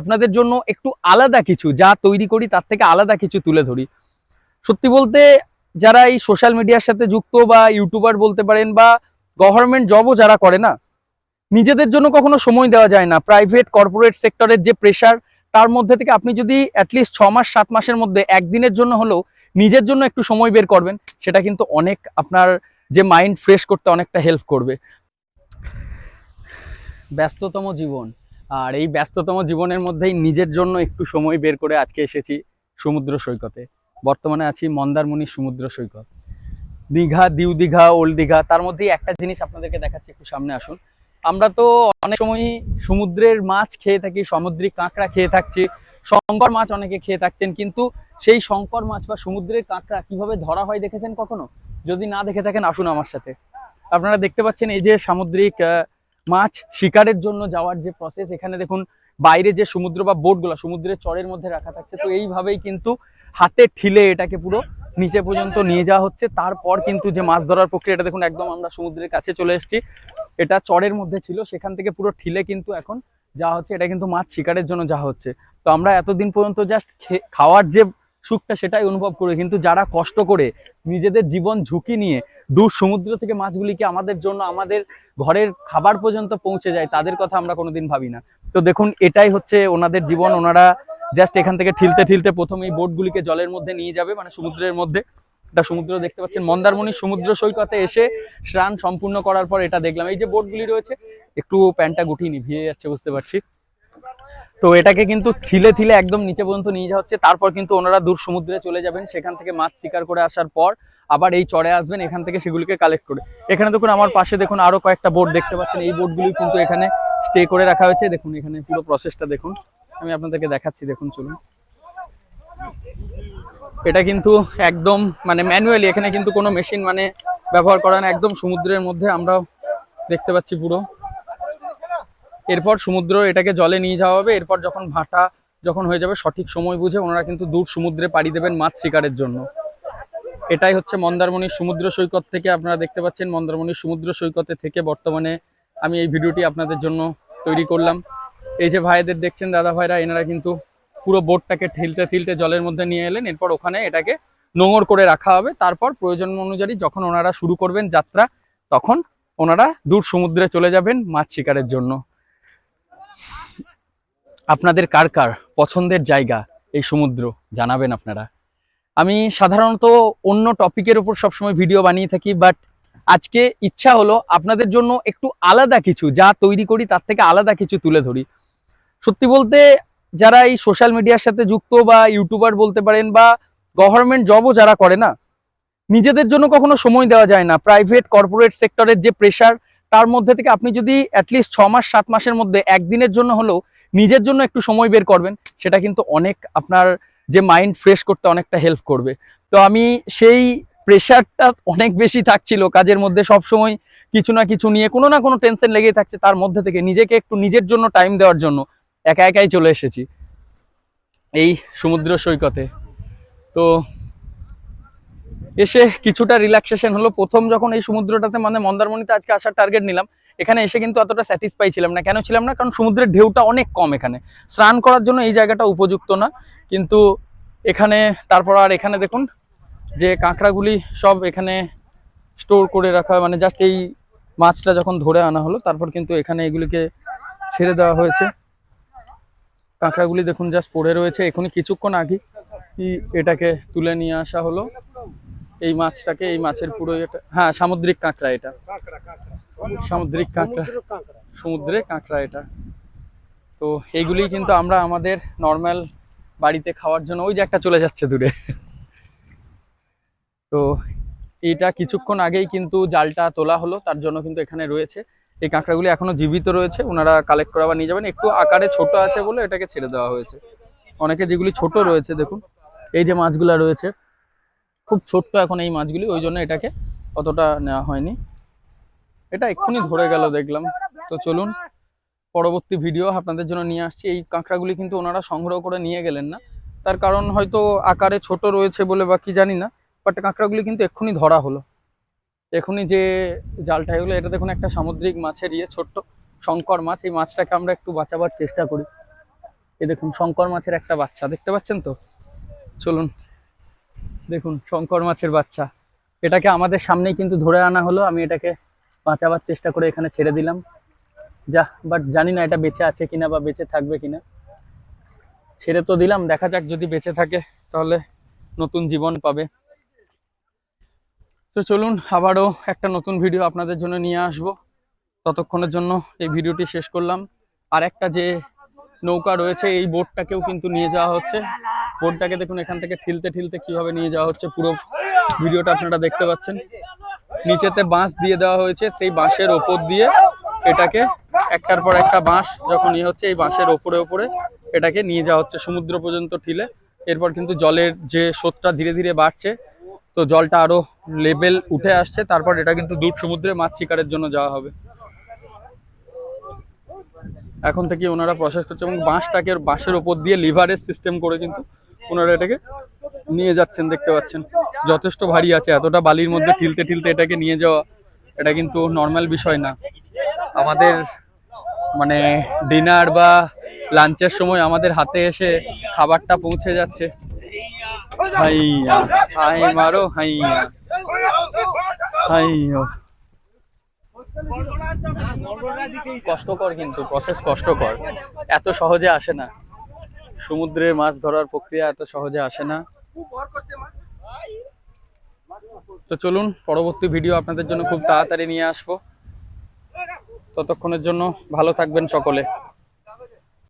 আপনাদের জন্য একটু আলাদা কিছু, যা তৈরি করি তার থেকে আলাদা কিছু তুলে ধরি। সত্যি বলতে, যারা এই সোশ্যাল মিডিয়ার সাথে যুক্ত বা ইউটিউবার বলতে পারেন বা গভর্নমেন্ট জবও যারা করে না, নিজেদের জন্য কখনো সময় দেওয়া যায় না। প্রাইভেট কর্পোরেট সেক্টরের যে প্রেশার তার মধ্যে থেকে আপনি যদি অ্যাটলিস্ট ছ মাস, সাত মাসের মধ্যে একদিনের জন্য হলেও নিজের জন্য একটু সময় বের করবেন, সেটা কিন্তু অনেক আপনার যে মাইন্ড ফ্রেশ করতে অনেকটা হেল্প করবে। ব্যস্ততম জীবন। আর এই ব্যস্ততম জীবনের মধ্যেই নিজের জন্য একটু সময় বের করে আজকে এসেছি সমুদ্র সৈকতে। বর্তমানে আছি মন্দারমণি সমুদ্র সৈকত। দীঘা, দিউ দীঘা, ওল্ড দীঘা, তার মধ্যেই একটা জিনিস আপনাদেরকে দেখাচ্ছি, একটু সামনে আসুন। আমরা তো অনেক সময়ই সমুদ্রের মাছ খেয়ে থাকি, সামুদ্রিক কাঁকড়া খেয়ে থাকছি, শঙ্কর মাছ অনেকে খেয়ে থাকছেন, কিন্তু সেই শঙ্কর মাছ বা সমুদ্রের কাঁকড়া কীভাবে ধরা হয় দেখেছেন কখনো? যদি না দেখে থাকেন, আসুন আমার সাথে। আপনারা দেখতে পাচ্ছেন এই যে সামুদ্রিক মাছ শিকারের জন্য যাওয়ার যে প্রসেস এখানে দেখুন বাইরে যে সমুদ্র বা বোটগুলো সমুদ্রের চরের মধ্যে রাখা থাকছে, তো এইভাবেই কিন্তু হাতে ঠিলে এটাকে পুরো নিচে পর্যন্ত নিয়ে যাওয়া হচ্ছে। তারপর কিন্তু যে মাছ ধরার প্রক্রিয়া এটা দেখুন একদম আমরা সমুদ্রের কাছে চলে এসেছি। এটা চরের মধ্যে ছিল, সেখান থেকে পুরো ঠিলে কিন্তু এখন যা হচ্ছে। এটা কিন্তু মাছ শিকারের জন্য যা হচ্ছে। তো আমরা এতদিন পর্যন্ত জাস্ট খাওয়ার যে সুখটা সেটাই অনুভব করি কিন্তু যারা কষ্ট করে নিজেদের জীবন ঝুঁকি নিয়ে দূর সমুদ্র থেকে মাছগুলিকে আমাদের জন্য আমাদের ঘরের খাবার পর্যন্ত পৌঁছে যায়, তাদের কথা আমরা কোনোদিন ভাবি না। তো দেখুন, এটাই হচ্ছে ওনাদের জীবন। ওনারা জাস্ট এখান থেকে ঠিলতে ঠিলতে প্রথমে এই বোটগুলিকে জলের মধ্যে নিয়ে যাবে মানে সমুদ্রের মধ্যে। এটা সমুদ্র দেখতে পাচ্ছেন, মন্দারমণি সমুদ্র সৈকতে এসে স্নান সম্পূর্ণ করার পর এটা দেখলাম। এই যে বোটগুলি রয়েছে, একটু প্যান্টটা গুটিয়ে নি, ভিজে যাচ্ছে, বুঝতে পারছি। তো এটাকে কিন্তু থিলে থিলে একদম নিচে পর্যন্ত নিয়ে যাওয়া হচ্ছে। তারপর কিন্তু ওনারা দূর সমুদ্রে চলে যাবেন। সেখান থেকে মাছ শিকার করে আসার পর আবার এই চড়ে আসবেন, এখান থেকে সেগুলিকে কালেক্ট করে। এখানে দেখুন, আমার পাশে দেখুন আরও কয়েকটা বোট দেখতে পাচ্ছেন। এই বোটগুলি কিন্তু এখানে স্টে করে রাখা হয়েছে। দেখুন, এখানে পুরো প্রসেসটা দেখুন। আমি আপনাদেরকে দেখাচ্ছি, দেখুন, চলুন। এটা কিন্তু একদম মানে ম্যানুয়ালি এখানে কিন্তু কোনো মেশিন মানে ব্যবহার করা না। একদম সমুদ্রের মধ্যে আমরা দেখতে পাচ্ছি পুরো। এরপর সমুদ্র এটাকে জলে নিয়ে যাওয়া হবে, এরপর যখন ভাটা যখন হয়ে যাবে, সঠিক সময় বুঝে ওনারা কিন্তু দূর সমুদ্রে পাড়ি দেবেন মাছ শিকারের জন্য। এটাই হচ্ছে মন্দারমণির সমুদ্র সৈকত থেকে আপনারা দেখতে পাচ্ছেন। মন্দারমণির সমুদ্র সৈকতে থেকে বর্তমানে আমি এই ভিডিওটি আপনাদের জন্য তৈরি করলাম। এই যে ভাইদের দেখছেন দাদা ভাইরা, এনারা কিন্তু পুরো বোটটাকে ঠেলতে ঠেলতে জলের মধ্যে নিয়ে এলেন। এরপর ওখানে এটাকে নোঙর করে রাখা হবে। তারপর প্রয়োজন অনুযায়ী যখন ওনারা শুরু করবেন যাত্রা, তখন ওনারা দূর সমুদ্রে চলে যাবেন মাছ শিকারের জন্য। আপনাদের কার কার পছন্দের জায়গা এই সমুদ্র? জানাবেন আপনারা। আমি সাধারণত অন্য টপিকের উপর সবসময় ভিডিও বানিয়ে থাকি বাট আজকে ইচ্ছা হলো আপনাদের জন্য একটু আলাদা কিছু, যা তৈরি করি তার থেকে আলাদা কিছু তুলে ধরি। সত্যি বলতে, যারা এই সোশ্যাল মিডিয়ার সাথে যুক্ত বা ইউটিউবার বলতে পারেন বা গভর্নমেন্ট জবও যারা করে না, নিজেদের জন্য কখনো সময় দেওয়া যায় না। প্রাইভেট কর্পোরেট সেক্টরের যে প্রেশার তার মধ্যে থেকে আপনি যদি অ্যাটলিস্ট ছ মাস, সাত মাসের মধ্যে একদিনের জন্য হলেও নিজের জন্য একটু সময় বের করবেন, সেটা কিন্তু অনেক আপনার যে মাইন্ড ফ্রেশ করতে অনেকটা হেল্প করবে। তো আমি সেই প্রেশারটা অনেক বেশি থাকছিল, কাজের মধ্যে সব সময় কিছু না কিছু নিয়ে কোনো না কোনো টেনশন লেগেই থাকছে, তার মধ্যে থেকে নিজেকে একটু নিজের জন্য টাইম দেওয়ার জন্য একা একাই চলে এসেছি। এই সমুদ্র সৈকতে। তো এসে কিছুটা রিল্যাক্সেশন হলো। প্রথম যখন এই সমুদ্রটাতে মানে মন্দারমণিতে আজকে আসার টার্গেট নিলাম এখানে এসে কিন্তু অতটা স্যাটিসফাই ছিলাম না। কেন ছিলাম না? কারণ সমুদ্রের ঢেউটা অনেক কম এখানে। স্নান করার জন্য এই জায়গাটা উপযুক্ত না। কিন্তু এখানে, তারপর আর এখানে দেখুন, যে কাঁকড়াগুলি সব এখানে স্টোর করে রাখা মানে জাস্ট এই মাছটা যখন ধরে আনা হলো, তারপর কিন্তু এখানে এগুলিকে ছেড়ে দেওয়া হয়েছে। কাঁকড়াগুলি দেখুন জাস্ট পড়ে রয়েছে। এখনই কিছুক্ষণ আগে এটাকে তুলে নিয়ে আসা হলো। এই মাছটাকে, এই মাছের পুরো এটা হ্যাঁ সামুদ্রিক কাঁকড়া এটা। সামুদ্রিক কাঁকড়া, সমুদ্রে কাঁকড়া এটা। তো এইগুলি কিন্তু আমরা আমাদের নর্মাল বাড়িতে খাওয়ার জন্য, ওই যে একটা চলে যাচ্ছে দূরে। তো এটা কিছুক্ষণ আগেই কিন্তু জালটা তোলা হলো, তার জন্য কিন্তু এখানে রয়েছে। এই কাঁকড়াগুলি এখনও জীবিত রয়েছে, ওনারা কালেক্ট করে আবার নিয়ে যাবেন। একটু আকারে ছোট আছে বলে এটাকে ছেড়ে দেওয়া হয়েছে। অনেকে যেগুলি ছোট রয়েছে, দেখুন। এই যে মাছগুলা রয়েছে খুব ছোট্ট এখন এই মাছগুলি, ওই জন্য এটাকে অতটা নেওয়া হয়নি। এটা এক্ষুনি ধরে গেল, দেখলাম। তো চলুন, পরবর্তী ভিডিও আপনাদের জন্য নিয়ে আসছি। এই কাঁকড়াগুলি কিন্তু ওনারা সংগ্রহ করে নিয়ে গেলেন না। তার কারণ হয়তো আকারে ছোট রয়েছে বলে বা কি জানি না বাট কাঁকড়াগুলি কিন্তু এক্ষুনি ধরা হলো। এখনই যে জালটা এগুলো এটা দেখুন একটা সামুদ্রিক মাছের ইয়ে ছোট্ট শঙ্কর মাছ। এই মাছটাকে আমরা একটু বাঁচাবার চেষ্টা করি। এ দেখুন, শঙ্কর মাছের একটা বাচ্চা, দেখতে পাচ্ছেন তো? চলুন। দেখুন, শঙ্কর মাছের বাচ্চা। এটাকে আমাদের সামনেই কিন্তু ধরে আনা হলো। আমি এটাকে বাঁচাবার চেষ্টা করে এখানে ছেড়ে দিলাম। যা বাট জানি না এটা বেঁচে আছে কিনা বা বেঁচে থাকবে কিনা। ছেড়ে তো দিলাম, দেখা যাক যদি বেঁচে থাকে, তাহলে নতুন জীবন পাবে। তো চলুন, আবারও একটা নতুন ভিডিও আপনাদের জন্য নিয়ে আসব। ততক্ষণের জন্য এই ভিডিওটি শেষ করলাম। আর একটা যে নৌকা রয়েছে, এই বোটটাকেও কিন্তু নিয়ে যাওয়া হচ্ছে। বোটটাকে দেখুন, এখান থেকে ঠিলতে ঠিলতে কীভাবে নিয়ে যাওয়া হচ্ছে পুরো ভিডিওটা আপনারা দেখতে পাচ্ছেন। নিচেতে বাঁশ দিয়ে দেওয়া হয়েছে, সেই বাঁশের ওপর দিয়ে এটাকে একটার পর একটা বাঁশ যখন ইয়ে হচ্ছে, এই বাঁশের ওপরে ওপরে এটাকে নিয়ে যাওয়া হচ্ছে সমুদ্র পর্যন্ত ঠিলে। এরপর কিন্তু জলের যে স্রোতটা ধীরে ধীরে বাড়ছে, তো জলটা আরও লেভেল উঠে আসছে, তারপর এটা কিন্তু দূর সমুদ্রে মাছ শিকারের জন্য যাওয়া হবে। এখন থেকে ওনারা প্রসেস করছে এবং বাঁশটাকে বাঁশের ওপর দিয়ে লিভারের সিস্টেম করে কিন্তু ওনারা এটাকে নিয়ে যাচ্ছেন, দেখতে পাচ্ছেন। যথেষ্ট ভারী আছে, এতটা বালির মধ্যে ঠিলতে ঠিলতে এটাকে নিয়ে যাওয়া, এটা কিন্তু নর্মাল বিষয় না। আমাদের মানে ডিনার বা লাঞ্চের সময় আমাদের হাতে এসে খাবারটা পৌঁছে যাচ্ছে। হাইয়া, হাই মারো, হাইয়া কষ্টকর কিন্তু প্রসেস কষ্টকর। এত সহজে আসে না। সমুদ্রের মাছ ধরার প্রক্রিয়া এত সহজে আসে না। তো চলুন, পরবর্তী ভিডিও আপনাদের জন্য খুব তাড়াতাড়ি নিয়ে আসব। ততক্ষণের জন্য ভালো থাকবেন সকলে।